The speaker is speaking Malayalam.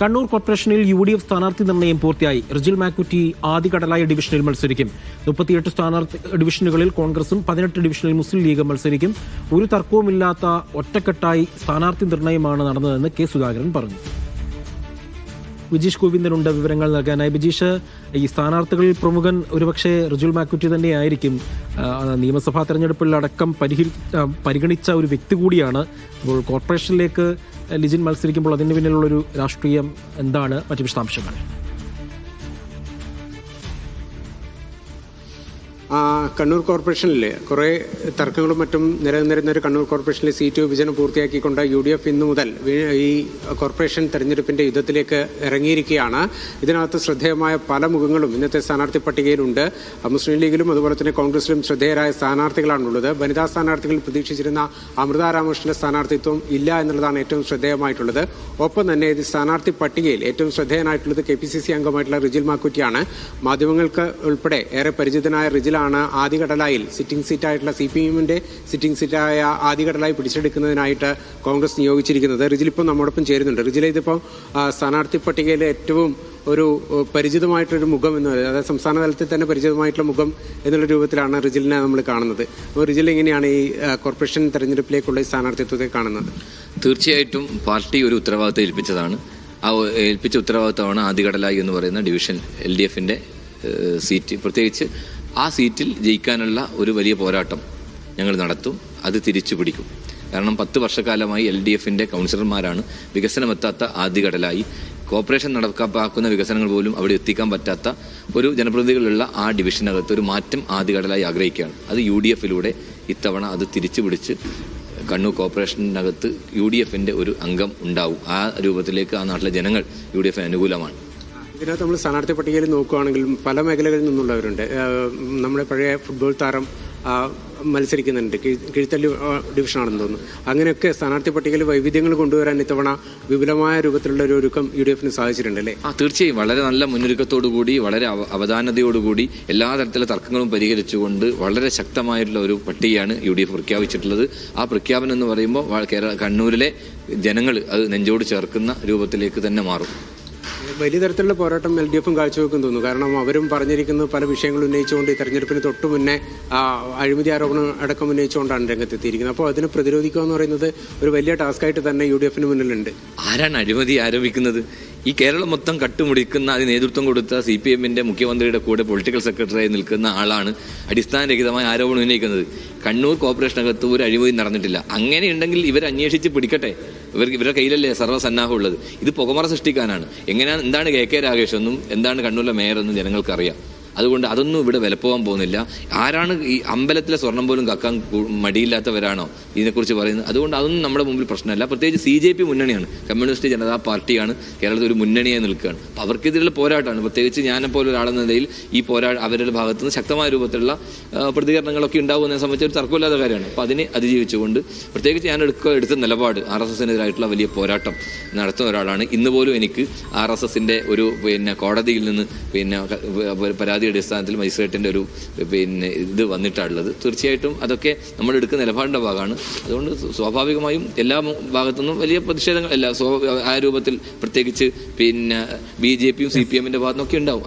കണ്ണൂർ കോർപ്പറേഷനിൽ യു ഡി എഫ് സ്ഥാനാർത്ഥി നിർണയം പൂർത്തിയായി. റിജിൽ മാക്കുറ്റി ആദ്യ കടലായ ഡിവിഷനിൽ മത്സരിക്കും. മുപ്പത്തിയെട്ട് സ്ഥാനാർത്ഥി ഡിവിഷനുകളിൽ കോൺഗ്രസും പതിനെട്ട് ഡിവിഷനിൽ മുസ്ലിം ലീഗും മത്സരിക്കും. ഒരു തർക്കവുമില്ലാത്ത ഒറ്റക്കെട്ടായി സ്ഥാനാർത്ഥി നിർണയമാണ് നടന്നതെന്ന് കെ സുധാകരൻ പറഞ്ഞു. വിജീഷ് ഗോവിന്ദനുണ്ട് വിവരങ്ങൾ നൽകാനായി. ബിജീഷ് ഈ സ്ഥാനാർത്ഥികളിൽ പ്രമുഖൻ ഒരുപക്ഷെ റിജുൽ മാക്കുറ്റി തന്നെയായിരിക്കും. നിയമസഭാ തെരഞ്ഞെടുപ്പിൽ അടക്കം പരിഹരി പരിഗണിച്ച ഒരു വ്യക്തി കൂടിയാണ്. അപ്പോൾ കോർപ്പറേഷനിലേക്ക് ലിജിൻ മത്സരിക്കുമ്പോൾ അതിന് പിന്നിലുള്ളൊരു രാഷ്ട്രീയം എന്താണ്? മറ്റു വിശദാംശങ്ങൾ. കണ്ണൂർ കോർപ്പറേഷനിൽ കുറേ തർക്കങ്ങളും മറ്റും നിലനിന്നിരുന്ന ഒരു കണ്ണൂർ കോർപ്പറേഷനിലെ സീറ്റ് വിഭജനം പൂർത്തിയാക്കിക്കൊണ്ട് യു ഡി എഫ് ഇന്നു മുതൽ ഈ കോർപ്പറേഷൻ തെരഞ്ഞെടുപ്പിന്റെ യുദ്ധത്തിലേക്ക് ഇറങ്ങിയിരിക്കുകയാണ്. ഇതിനകത്ത് ശ്രദ്ധേയമായ പല മുഖങ്ങളും ഇന്നത്തെ സ്ഥാനാർത്ഥി പട്ടികയിലുണ്ട്. മുസ്ലിം ലീഗിലും അതുപോലെ തന്നെ കോൺഗ്രസിലും ശ്രദ്ധേയരായ സ്ഥാനാർത്ഥികളാണുള്ളത്. വനിതാ സ്ഥാനാർത്ഥികൾ പ്രതീക്ഷിച്ചിരുന്ന അമൃത രാമകൃഷ്ണന്റെ സ്ഥാനാർത്ഥിത്വം ഇല്ല എന്നുള്ളതാണ് ഏറ്റവും ശ്രദ്ധേയമായിട്ടുള്ളത്. ഒപ്പം തന്നെ ഇത് സ്ഥാനാർത്ഥി പട്ടികയിൽ ഏറ്റവും ശ്രദ്ധേയനായിട്ടുള്ളത് കെ പി സി സി അംഗമായിട്ടുള്ള റിജിൽ മാക്കുറ്റിയാണ്. മാധ്യമങ്ങൾക്ക് ഉൾപ്പെടെ ഏറെ പരിചിതനായ റിജിലാണ് ആദ്യഘടലായിൽ സിറ്റിംഗ് സീറ്റായിട്ടുള്ള സി പി എമ്മിന്റെ സിറ്റിംഗ് സീറ്റായ ആദ്യഘടലായി പിടിച്ചെടുക്കുന്നതിനായിട്ട് കോൺഗ്രസ് നിയോഗിച്ചിരിക്കുന്നത്. റിജിൽ ഇപ്പോൾ നമ്മോടൊപ്പം ചേരുന്നുണ്ട്. റിജിൽ ഇതിപ്പം സ്ഥാനാർത്ഥി പട്ടികയിലെ ഏറ്റവും ഒരു പരിചിതമായിട്ടൊരു മുഖം എന്ന് പറയുന്നത് അതായത് സംസ്ഥാന തലത്തിൽ തന്നെ പരിചിതമായിട്ടുള്ള മുഖം എന്നുള്ള രൂപത്തിലാണ് റിജിലിനെ നമ്മൾ കാണുന്നത്. അപ്പോൾ റിജിൽ എങ്ങനെയാണ് ഈ കോർപ്പറേഷൻ തെരഞ്ഞെടുപ്പിലേക്കുള്ള ഈ സ്ഥാനാർത്ഥിത്വത്തെ കാണുന്നത്? തീർച്ചയായിട്ടും പാർട്ടി ഒരു ഉത്തരവാദിത്തം ഏൽപ്പിച്ചതാണ്. ആ ഏൽപ്പിച്ച ഉത്തരവാദിത്തമാണ് ആദ്യഘടലായി എന്ന് പറയുന്ന ഡിവിഷൻ എൽ ഡി എഫിന്റെ സീറ്റ്. പ്രത്യേകിച്ച് ആ സീറ്റിൽ ജയിക്കാനുള്ള ഒരു വലിയ പോരാട്ടം ഞങ്ങൾ നടത്തും. അത് തിരിച്ചു പിടിക്കും. കാരണം പത്ത് വർഷക്കാലമായി എൽ ഡി എഫിന്റെ കൗൺസിലർമാരാണ്. വികസനമെത്താത്ത ആദ്യഘടലായി. കോർപ്പറേഷൻ നടപ്പാക്കുന്ന വികസനങ്ങൾ പോലും അവിടെ എത്തിക്കാൻ പറ്റാത്ത ഒരു ജനപ്രതിനിധികളുള്ള ആ ഡിവിഷനകത്ത് ഒരു മാറ്റം ആദ്യഘടലായി ആഗ്രഹിക്കുകയാണ്. അത് യു ഡി എഫിലൂടെ ഇത്തവണ അത് തിരിച്ചു പിടിച്ച് കണ്ണൂർ കോർപ്പറേഷനകത്ത് യു ഡി എഫിന്റെ ഒരു അംഗം ഉണ്ടാവും. ആ രൂപത്തിലേക്ക് ആ നാട്ടിലെ ജനങ്ങൾ യു ഡി എഫിന് അനുകൂലമാണ്. ഇതിനകത്ത് നമ്മൾ സ്ഥാനാർത്ഥി പട്ടികയിൽ നോക്കുകയാണെങ്കിൽ പല മേഖലകളിൽ നിന്നുള്ളവരുണ്ട്. നമ്മുടെ പഴയ ഫുട്ബോൾ താരം മത്സരിക്കുന്നുണ്ട്. കിഴ്- കിഴുത്തല്ലി ഡിവിഷനാണെന്ന് തോന്നുന്നു. അങ്ങനെയൊക്കെ സ്ഥാനാർത്ഥി പട്ടികയിൽ വൈവിധ്യങ്ങൾ കൊണ്ടുവരാൻ ഇത്തവണ വിപുലമായ രൂപത്തിലുള്ള ഒരു ഒരുക്കം യു ഡി എഫിന് സാധിച്ചിട്ടുണ്ട് അല്ലേ? ആ തീർച്ചയായും. വളരെ നല്ല മുന്നൊരുക്കത്തോടുകൂടി വളരെ അവ- അവധാനതയോടുകൂടി എല്ലാ തരത്തിലുള്ള തർക്കങ്ങളും പരിഹരിച്ചുകൊണ്ട് വളരെ ശക്തമായിട്ടുള്ള ഒരു പട്ടികയാണ് യു ഡി എഫ് പ്രഖ്യാപിച്ചിട്ടുള്ളത്. ആ പ്രഖ്യാപനം എന്ന് പറയുമ്പോൾ കേരള കണ്ണൂരിലെ ജനങ്ങൾ അത് നെഞ്ചോട് ചേർക്കുന്ന രൂപത്തിലേക്ക് തന്നെ മാറും. വലിയ തരത്തിലുള്ള പോരാട്ടം എൽ ഡി എഫും കാഴ്ചവെക്കും തോന്നുന്നു. കാരണം അവരും പറഞ്ഞിരിക്കുന്ന പല വിഷയങ്ങൾ ഉന്നയിച്ചുകൊണ്ട് ഈ തെരഞ്ഞെടുപ്പിന് തൊട്ട് മുന്നേ അഴിമതി ആരോപണം അടക്കം ഉന്നയിച്ചുകൊണ്ടാണ് രംഗത്തെത്തിയിരിക്കുന്നത്. അപ്പോൾ അതിനെ പ്രതിരോധിക്കുക എന്ന് പറയുന്നത് ഒരു വലിയ ടാസ്ക് ആയിട്ട് തന്നെ യു ഡി എഫിന് മുന്നിലുണ്ട്. ആരാണ് അഴിമതി ആരോപിക്കുന്നത്? ഈ കേരളം മൊത്തം കട്ടുമുടിക്കുന്ന അതിന് നേതൃത്വം കൊടുത്ത സി പി എമ്മിന്റെ മുഖ്യമന്ത്രിയുടെ കൂടെ പൊളിറ്റിക്കൽ സെക്രട്ടറിയായി നിൽക്കുന്ന ആളാണ് അടിസ്ഥാനരഹിതമായ ആരോപണം ഉന്നയിക്കുന്നത്. കണ്ണൂർ കോർപ്പറേഷനകത്ത് ഒരു അഴിമതി നടന്നിട്ടില്ല. അങ്ങനെയുണ്ടെങ്കിൽ ഇവർ അന്വേഷിച്ച് പിടിക്കട്ടെ. ഇവർ ഇവരുടെ കയ്യിലല്ലേ സർവസന്നാഹം ഉള്ളത്? ഇത് പുകമറ സൃഷ്ടിക്കാനാണ്. എങ്ങനെയാണ് എന്താണ് കെ കെ രാഗേഷ് എന്നും എന്താണ് കണ്ണൂരിലെ മേയർ എന്നും ജനങ്ങൾക്കറിയാം. അതുകൊണ്ട് അതൊന്നും ഇവിടെ വിലപ്പോവാൻ പോകുന്നില്ല. ആരാണ് ഈ അമ്പലത്തിലെ സ്വർണം പോലും കക്കാൻ മടിയില്ലാത്തവരാണോ ഇതിനെക്കുറിച്ച് പറയുന്നത്? അതുകൊണ്ട് അതൊന്നും നമ്മുടെ മുമ്പിൽ പ്രശ്നമല്ല. പ്രത്യേകിച്ച് സി ജെ പി മുന്നണിയാണ്. കമ്മ്യൂണിസ്റ്റ് ജനതാ പാർട്ടിയാണ്. കേരളത്തിൽ ഒരു മുന്നണിയായി നിൽക്കുകയാണ്. അപ്പോൾ അവർക്കെതിരെയുള്ള പോരാട്ടമാണ്. പ്രത്യേകിച്ച് ഞാനെപ്പോലെ ഒരാളെന്ന നിലയിൽ ഈ പോരാ അവരുടെ ഭാഗത്ത് നിന്ന് ശക്തമായ രൂപത്തിലുള്ള പ്രതികരണങ്ങളൊക്കെ ഉണ്ടാകുന്നതിനെ സംബന്ധിച്ച് ഒരു തർക്കമില്ലാത്ത കാര്യമാണ്. അപ്പോൾ അതിനെ അതിജീവിച്ചുകൊണ്ട് പ്രത്യേകിച്ച് ഞാൻ എടുക്കുക എടുത്ത നിലപാട് ആർ എസ് എസിനെതിരായിട്ടുള്ള വലിയ പോരാട്ടം നടത്തുന്ന ഒരാളാണ്. ഇന്ന് പോലും എനിക്ക് ആർ എസ് എസിന്റെ ഒരു പിന്നെ കോടതിയിൽ നിന്ന് പിന്നെ ക- പരാതിയുടെ അടിസ്ഥാനത്തിൽ മജിസ്ട്രേറ്റിന്റെ ഒരു പിന്നെ ഇത് വന്നിട്ടുള്ളത് തീർച്ചയായിട്ടും അതൊക്കെ നമ്മൾ എടുക്കുന്ന നിലപാടിന്റെ ഭാഗമാണ്. അതുകൊണ്ട് സ്വാഭാവികമായും എല്ലാ ഭാഗത്തുനിന്നും വലിയ പ്രതിഷേധങ്ങൾ അല്ല ആ രൂപത്തിൽ പ്രത്യേകിച്ച് പിന്നെ ബി ജെ പിയും സി പി എമ്മിന്റെ ഭാഗത്തുനിന്നൊക്കെ ഉണ്ടാവും.